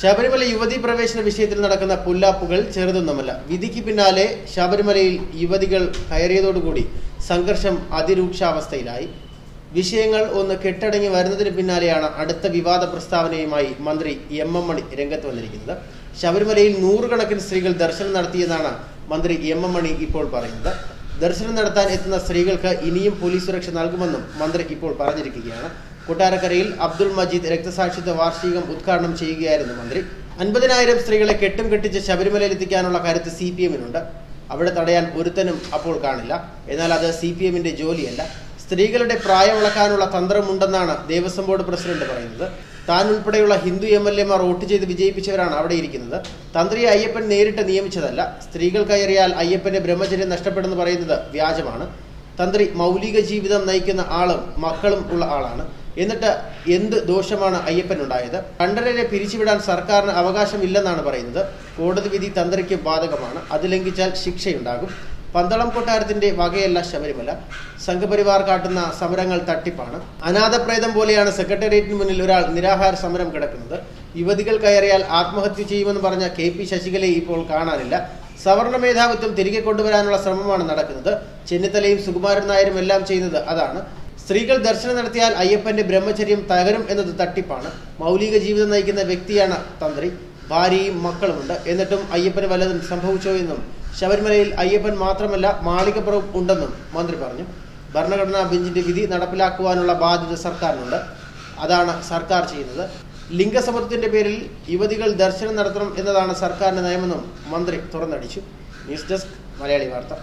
ശബരിമല യുവതി പ്രവേശന വിഷയത്തിൽ നടക്കുന്ന പുല്ലാപ്പുകൾ ചെറുതൊന്നുമല്ല. വിധിക്ക് പിന്നാലെ ശബരിമലയിൽ യുവതികൾ കയറിയതോടുകൂടി സംഘർഷം അതിരൂക്ഷാവസ്ഥയിലായി. വിഷയങ്ങൾ ഒന്ന് കെട്ടടങ്ങി വരുന്നതിന് പിന്നാലെയാണ് അടുത്ത വിവാദ പ്രസ്താവനയുമായി മന്ത്രി എം എം മണി രംഗത്ത് വന്നിരിക്കുന്നത്. ശബരിമലയിൽ നൂറുകണക്കിന് സ്ത്രീകൾ ദർശനം നടത്തിയെന്നാണ് മന്ത്രി എം എം മണി ഇപ്പോൾ പറയുന്നത്. ദർശനം നടത്താൻ എത്തുന്ന സ്ത്രീകൾക്ക് ഇനിയും പോലീസ് സുരക്ഷ നൽകുമെന്നും മന്ത്രി ഇപ്പോൾ പറഞ്ഞിരിക്കുകയാണ്. കൊട്ടാരക്കരയിൽ അബ്ദുൾ മജീദ് രക്തസാക്ഷിത്വ വാർഷികം ഉദ്ഘാടനം ചെയ്യുകയായിരുന്നു മന്ത്രി. അൻപതിനായിരം സ്ത്രീകളെ കെട്ടും കെട്ടിച്ച് ശബരിമലയിൽ എത്തിക്കാനുള്ള കരുത്ത് സി പി എമ്മിനുണ്ട്. അവിടെ തടയാൻ ഒരുത്തനും അപ്പോൾ കാണില്ല. എന്നാൽ അത് സി പി എമ്മിന്റെ ജോലിയല്ല. സ്ത്രീകളുടെ പ്രായമിളക്കാനുള്ള തന്ത്രമുണ്ടെന്നാണ് ദേവസ്വം ബോർഡ് പ്രസിഡന്റ് പറയുന്നത്. താൻ ഉൾപ്പെടെയുള്ള ഹിന്ദു എം എൽ എമാർ വോട്ട് ചെയ്ത് വിജയിപ്പിച്ചവരാണ് അവിടെ ഇരിക്കുന്നത്. തന്ത്രിയെ അയ്യപ്പൻ നേരിട്ട് നിയമിച്ചതല്ല. സ്ത്രീകൾ കയറിയാൽ അയ്യപ്പന്റെ ബ്രഹ്മചര്യം നഷ്ടപ്പെടുന്നു പറയുന്നത് വ്യാജമാണ്. തന്ത്രി മൗലിക ജീവിതം നയിക്കുന്ന ആളും മക്കളും ഉള്ള ആളാണ്. എന്നിട്ട് എന്ത് ദോഷമാണ് അയ്യപ്പൻ അയ്യപ്പനുണ്ടായത്? കണ്ഠരരെ പിരിച്ചുവിടാൻ സർക്കാരിന് അവകാശമില്ലെന്നാണ് പറയുന്നത്. കോടതി വിധി തന്ത്രിക്ക് ബാധകമാണ്. അത് ലംഘിച്ചാൽ ശിക്ഷയുണ്ടാകും. പന്തളം കൊട്ടാരത്തിന്റെ വകയല്ല ശബരിമല. സംഘപരിവാർ കാട്ടുന്ന സമരങ്ങൾ തട്ടിപ്പാണ്. അനാഥപ്രേതം പോലെയാണ് സെക്രട്ടേറിയറ്റിന് മുന്നിൽ ഒരാൾ നിരാഹാര സമരം കിടക്കുന്നത്. യുവതികൾ കയറിയാൽ ആത്മഹത്യ ചെയ്യുമെന്ന് പറഞ്ഞ കെ പി ശശികലയെ ഇപ്പോൾ കാണാനില്ല. സവർണ മേധാവിത്വം തിരികെ കൊണ്ടുവരാനുള്ള ശ്രമമാണ് നടക്കുന്നത്. ചെന്നിത്തലയും സുകുമാരൻ നായരും എല്ലാം ചെയ്യുന്നത് അതാണ്. സ്ത്രീകൾ ദർശനം നടത്തിയാൽ അയ്യപ്പന്റെ ബ്രഹ്മചര്യം തകരും എന്നത് തട്ടിപ്പാണ്. മൗലിക ജീവിതം നയിക്കുന്ന വ്യക്തിയാണ് തന്ത്രി. ഭാര്യയും മക്കളുമുണ്ട്. എന്നിട്ടും അയ്യപ്പന് വല്ലതും സംഭവിച്ചോ എന്നും. ശബരിമലയിൽ അയ്യപ്പൻ മാത്രമല്ല മാളികപ്പുറം ഉണ്ടെന്നും മന്ത്രി പറഞ്ഞു. ഭരണഘടനാ ബെഞ്ചിന്റെ വിധി നടപ്പിലാക്കുവാനുള്ള ബാധ്യത സർക്കാരിനുണ്ട്. അതാണ് സർക്കാർ ചെയ്യുന്നത്. ലിംഗസമത്വത്തിന്റെ പേരിൽ യുവതികൾ ദർശനം നടത്തണം എന്നതാണ് സർക്കാരിന്റെ നയമെന്നും മന്ത്രി തുറന്നടിച്ചു. ന്യൂസ് ഡെസ്ക് മലയാളി വാർത്ത.